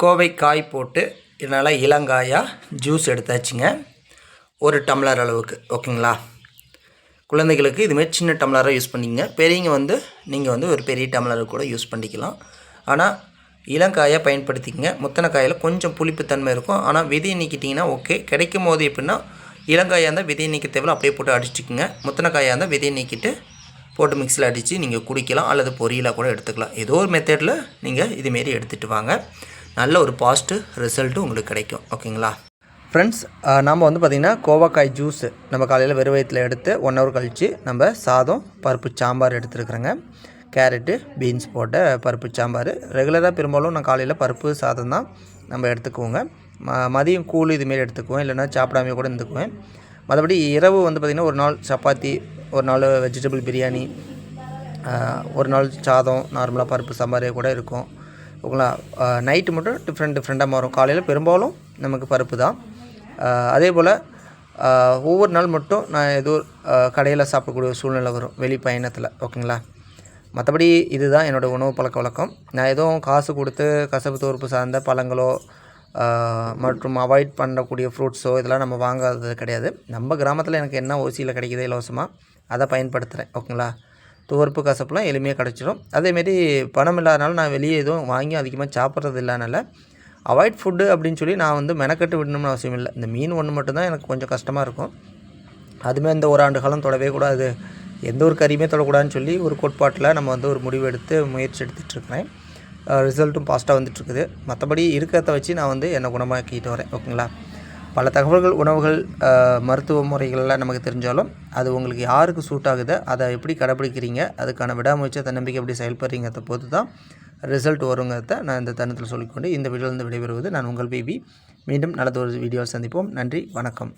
கோவை காய் போட்டு இதனால் இளங்காயாக ஜூஸ் எடுத்தாச்சுங்க. ஒரு டம்ளர் அளவுக்கு ஓகேங்களா? குழந்தைகளுக்கு இதுமாரி சின்ன டம்ளராக யூஸ் பண்ணிங்க பெரியவங்க வந்து நீங்கள் வந்து ஒரு பெரிய டம்ளரை கூட யூஸ் பண்ணிக்கலாம். ஆனால் இளங்காயை பயன்படுத்திக்கங்க. முத்தனை காயில் கொஞ்சம் புளிப்புத்தன்மை இருக்கும். ஆனால் விதையை நீக்கிட்டிங்கன்னா ஓகே கிடைக்கும் போது எப்படின்னா இளங்காயாக இருந்தால் விதையை நீக்க தேவையில்ல அப்படியே போட்டு அடிச்சுக்குங்க. முத்தனை காயாக இருந்தால் விதையை நீக்கிட்டு போட்டு மிக்சியில் அடித்து நீங்கள் குடிக்கலாம். அல்லது பொரியலாக கூட எடுத்துக்கலாம். ஏதோ ஒரு மெத்தடில் நீங்கள் இதுமாரி எடுத்துகிட்டு வாங்க. நல்ல ஒரு பாசிட்டிவ் ரிசல்ட்டும் உங்களுக்கு கிடைக்கும். ஓகேங்களா ஃப்ரெண்ட்ஸ் நம்ம வந்து பார்த்திங்கன்னா கோவக்காய் ஜூஸ் நம்ம காலையில் வெறும் வயிற்றில் எடுத்து ஒன் ஹவர் கழித்து நம்ம சாதம் பருப்பு சாம்பார் எடுத்துருக்குறேங்க. கேரட்டு பீன்ஸ் போட்ட பருப்பு சாம்பார். ரெகுலராக பெரும்பாலும் நான் காலையில் பருப்பு சாதம் தான் நம்ம எடுத்துக்குவோங்க. ம மதியம் கூழ் இதுமாரி எடுத்துக்குவேன் இல்லைன்னா சாப்பிடாமே கூட இருந்துக்குவேன். மற்றபடி இரவு வந்து பார்த்திங்கன்னா ஒரு நாள் சப்பாத்தி ஒரு நாள் வெஜிடபிள் பிரியாணி ஒரு நாள் சாதம் நார்மலாக பருப்பு சாம்பார் கூட இருக்கும். ஓகேங்களா நைட்டு மட்டும் டிஃப்ரெண்ட் டிஃப்ரெண்ட்டாக மாறும். காலையில் பெரும்பாலும் நமக்கு பருப்பு தான். அதே போல் ஒவ்வொரு நாள் மட்டும் நான் ஏதோ கடையில் சாப்பிடக்கூடிய சூழ்நிலை வரும். வெளி பயணத்தில் ஓகேங்களா? மற்றபடி இதுதான் என்னோடய உணவு பழக்க வழக்கம். நான் எதுவும் காசு கொடுத்து கசப்பு தோறுப்பு சார்ந்த பழங்களோ மற்றும் அவாய்ட் பண்ணக்கூடிய ஃப்ரூட்ஸோ இதெல்லாம் நம்ம வாங்காதது கிடையாது. நம்ம கிராமத்தில் எனக்கு என்ன ஓசியில் கிடைக்கிது இலவசமாக அதை பயன்படுத்துகிறேன் ஓகேங்களா? துவர்ப்பு கசப்புலாம் எளிமையாக கிடச்சிடும் அதேமாரி பணம் இல்லாதனால நான் வெளியே எதுவும் வாங்கி அதிகமாக சாப்பிட்றது இல்லைனால அவாய்ட் ஃபுட்டு அப்படின்னு சொல்லி நான் வந்து மெனக்கட்டு விடணும்னு அவசியம் இல்லை. இந்த மீன் ஒன்று மட்டும்தான் எனக்கு கொஞ்சம் கஷ்டமாக இருக்கும். அதுமாதிரி இந்த ஒரு ஆண்டு காலம் தொடவே கூடாது. எந்த ஒரு கறியுமே தொடக்கூடாதுன்னு சொல்லி ஒரு கோட்பாட்டில் நம்ம வந்து ஒரு முடிவு எடுத்து முயற்சி எடுத்துகிட்ருக்கிறேன் ரிசல்ட்டும் பாஸ்ட்டாக வந்துட்டுருக்குது மற்றபடி இருக்கிறத வச்சு நான் வந்து என்னை குணமாக்கிட்டு வரேன். ஓகேங்களா? பல தகவல்கள் உணவுகள் மருத்துவ முறைகள்லாம் நமக்கு தெரிஞ்சாலும் அது உங்களுக்கு யாருக்கு சூட் ஆகுதோ அதை எப்படி கடைப்பிடிக்கிறீங்க அதுக்கான விடாமுயற்சி தன்னம்பிக்கை எப்படி செயல்படுறீங்கிறத பொறுத்து தான் ரிசல்ட் வருங்கிறத நான் இந்த தருணத்தில் சொல்லிக்கொண்டு இந்த வீடியோலேருந்து விடைபெறுவது நான் உங்கள் பேபி. மீண்டும் நல்லதொரு வீடியோவில் சந்திப்போம். நன்றி வணக்கம்.